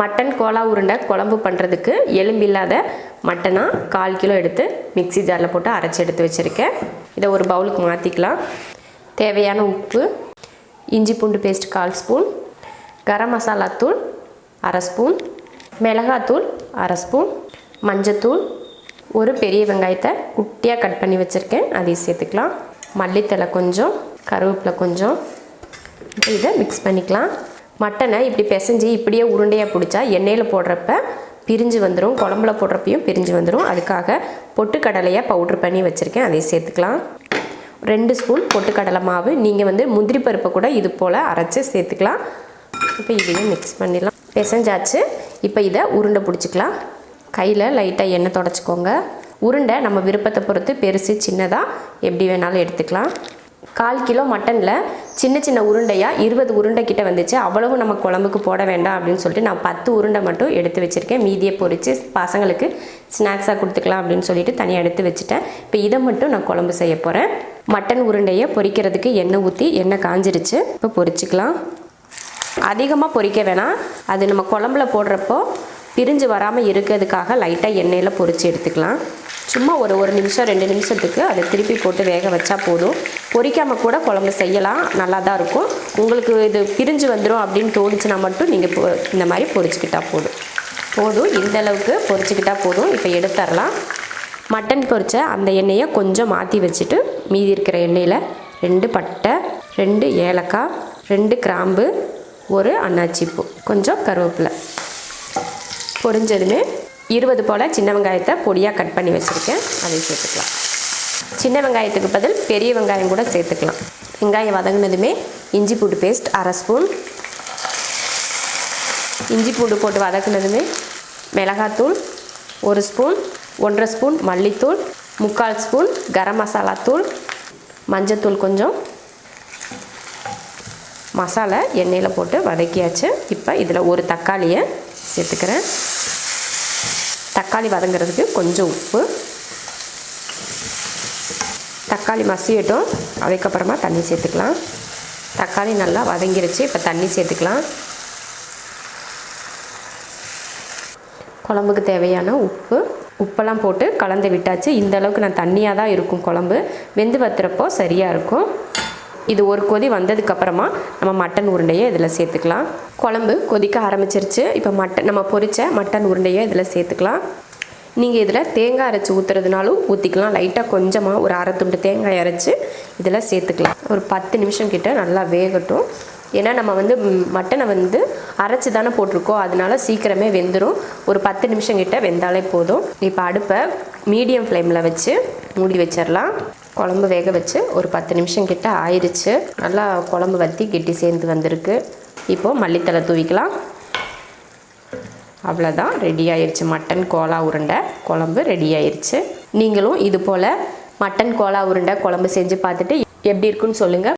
Mutton Cola உருண்டை குழம்பு பண்ணுறதுக்கு எலும்பு இல்லாத மட்டனாக கால் கிலோ எடுத்து மிக்ஸி ஜாரில் போட்டு அரைச்சி எடுத்து வச்சுருக்கேன். இதை ஒரு பவுலுக்கு மாற்றிக்கலாம் தேவையான உப்பு இஞ்சி பூண்டு பேஸ்ட் கால் ஸ்பூன் கரம் மசாலா தூள் அரை ஸ்பூன் மிளகாத்தூள் அரை ஸ்பூன் மஞ்சத்தூள் ஒரு பெரிய வெங்காயத்தை குட்டியாக கட் பண்ணி வச்சுருக்கேன். அதையும் சேர்த்துக்கலாம். மல்லித்தலை கொஞ்சம் கருவேப்பிலை கொஞ்சம். இப்போ இதை மிக்ஸ் பண்ணிக்கலாம். மட்டனை இப்படி பிசைஞ்சு இப்படியே உருண்டையாக பிடிச்சா எண்ணெயில் போடுறப்ப பிரிஞ்சு வந்துடும் குழம்புல போடுறப்பையும் பிரிஞ்சு வந்துடும் அதுக்காக பொட்டுக்கடலையாக பவுட்ரு பண்ணி வச்சுருக்கேன். அதையும் சேர்த்துக்கலாம். ரெண்டு ஸ்பூன் பொட்டுக்கடலை மாவு. நீங்கள் வந்து முந்திரி பருப்பை கூட இது போல் அரைச்சி சேர்த்துக்கலாம். இப்போ இதையும் மிக்ஸ் பண்ணிடலாம். பிசைஞ்சாச்சு. இப்போ இதை உருண்டை பிடிச்சிக்கலாம். கையில் லைட்டாக எண்ணெய் தொடச்சிக்கோங்க. உருண்டை நம்ம விருப்பத்தை பொறுத்து பெருசு சின்னதாக எப்படி வேணாலும் எடுத்துக்கலாம். கால் கிலோ மட்டனில் சின்ன சின்ன உருண்டையாக இருபது உருண்டை கிட்ட வந்துச்சு. அவ்வளவு நம்ம குழம்புக்கு போட வேண்டாம் அப்படின்னு சொல்லிட்டு நான் பத்து உருண்டை மட்டும் எடுத்து வச்சுருக்கேன். மீதியை பொறிச்சு பசங்களுக்கு ஸ்நாக்ஸாக கொடுத்துக்கலாம் அப்படின்னு சொல்லிட்டு தனியாக எடுத்து வச்சுட்டேன். இப்போ இதை மட்டும் நான் குழம்பு செய்ய போகிறேன் மட்டன் உருண்டையை பொறிக்கிறதுக்கு எண்ணெய் ஊற்றி எண்ணெய் காஞ்சிருச்சு. இப்போ பொறிச்சிக்கலாம். அதிகமாக பொறிக்க வேணாம். அது நம்ம குழம்புல போடுறப்போ பிரிஞ்சு வராமல் இருக்கிறதுக்காக லைட்டாக எண்ணெயில் பொரித்து எடுத்துக்கலாம். சும்மா ஒரு ஒரு நிமிஷம் ரெண்டு நிமிஷத்துக்கு அதை திருப்பி போட்டு வேக வச்சா போதும். பொரிக்காமல் கூட குழம்பு செய்யலாம். நல்லா தான் இருக்கும். உங்களுக்கு இது பிரிஞ்சு வந்துடும் அப்படின்னு தோணுச்சுன்னா மட்டும் நீங்கள் பொ இந்த மாதிரி பொறிச்சிக்கிட்டால் போதும். போதும். இந்த அளவுக்கு பொறிச்சிக்கிட்டால் போதும். இப்போ எடுத்துடலாம். மட்டன் பொரிச்ச அந்த எண்ணெயை கொஞ்சம் மாற்றி வச்சுட்டு மீதி இருக்கிற எண்ணெயில் ரெண்டு பட்டை ரெண்டு ஏலக்காய் ரெண்டு கிராம்பு ஒரு அன்னாச்சிப்பூ கொஞ்சம் கருவேப்பிலை. பொரிஞ்சதுமே இருபது போல் சின்ன வெங்காயத்தை பொடியாக கட் பண்ணி வச்சுருக்கேன். அதை சேர்த்துக்கலாம். சின்ன வெங்காயத்துக்கு பதில் பெரிய வெங்காயம் கூட சேர்த்துக்கலாம். வெங்காயம் வதங்கினதுமே இஞ்சி பூண்டு பேஸ்ட் அரை ஸ்பூன் இஞ்சி பூண்டு போட்டு வதக்குனதுமே மிளகாத்தூள் ஒரு ஸ்பூன் ஒன்றரை ஸ்பூன் மல்லித்தூள் முக்கால் ஸ்பூன் கரம் மசாலா தூள் மஞ்சத்தூள் கொஞ்சம். மசாலா எண்ணெயில் போட்டு வதக்கியாச்சு. இப்போ இதில் ஒரு தக்காளியை சேர்த்துக்கிறேன். தக்காளி வதங்குறதுக்கு கொஞ்சம் உப்பு. தக்காளி மசியட்டும். அதுக்கப்புறமா தண்ணி சேர்த்துக்கலாம். தக்காளி நல்லா வதங்கிருச்சு. இப்போ தண்ணி சேர்த்துக்கலாம். குழம்புக்கு தேவையான உப்பு. உப்பெல்லாம் போட்டு கலந்து விட்டாச்சு. இந்த அளவுக்கு நான் தண்ணியாக தான் இருக்கும் குழம்பு. வெந்து வத்துறப்போ சரியாக இருக்கும். இது ஒரு கொதி வந்ததுக்கப்புறமா நம்ம மட்டன் உருண்டையை இதில் சேர்த்துக்கலாம். குழம்பு கொதிக்க ஆரம்பிச்சிருச்சு. இப்போ மட்டன் நம்ம பொரிச்ச மட்டன் உருண்டையை இதில் சேர்த்துக்கலாம். நீங்கள் இதில் தேங்காய் அரைச்சி ஊற்றுறதுனாலும் ஊற்றிக்கலாம் லைட்டாக கொஞ்சமாக ஒரு அரை துண்டு தேங்காய் அரைச்சி இதில் சேர்த்துக்கலாம். ஒரு பத்து நிமிஷம் கிட்டே நல்லா வேகட்டும். ஏன்னா நம்ம வந்து மட்டனை வந்து அரைச்சி தானே போட்டிருக்கோம். அதனால சீக்கிரமே வெந்துடும் ஒரு பத்து நிமிஷம் கிட்ட வெந்தாலே போதும். இப்போ அடுப்பை மீடியம் ஃப்ளேமில் வச்சு மூடி வச்சிடலாம் குழம்பு வேக வச்சு ஒரு பத்து நிமிஷம் கிட்ட ஆயிடுச்சு நல்லா குழம்பு வற்றி கெட்டி சேர்ந்து வந்திருக்கு. இப்போது மல்லித்தலை தூவிக்கலாம். அவ்வளோதான் ரெடி ஆயிடுச்சு மட்டன் கோலா உருண்டை. குழம்பு ரெடி ஆயிடுச்சு நீங்களும் இது போல் மட்டன் கோலா உருண்டை குழம்பு செஞ்சு பார்த்துட்டு எப்படி இருக்குன்னு சொல்லுங்கள்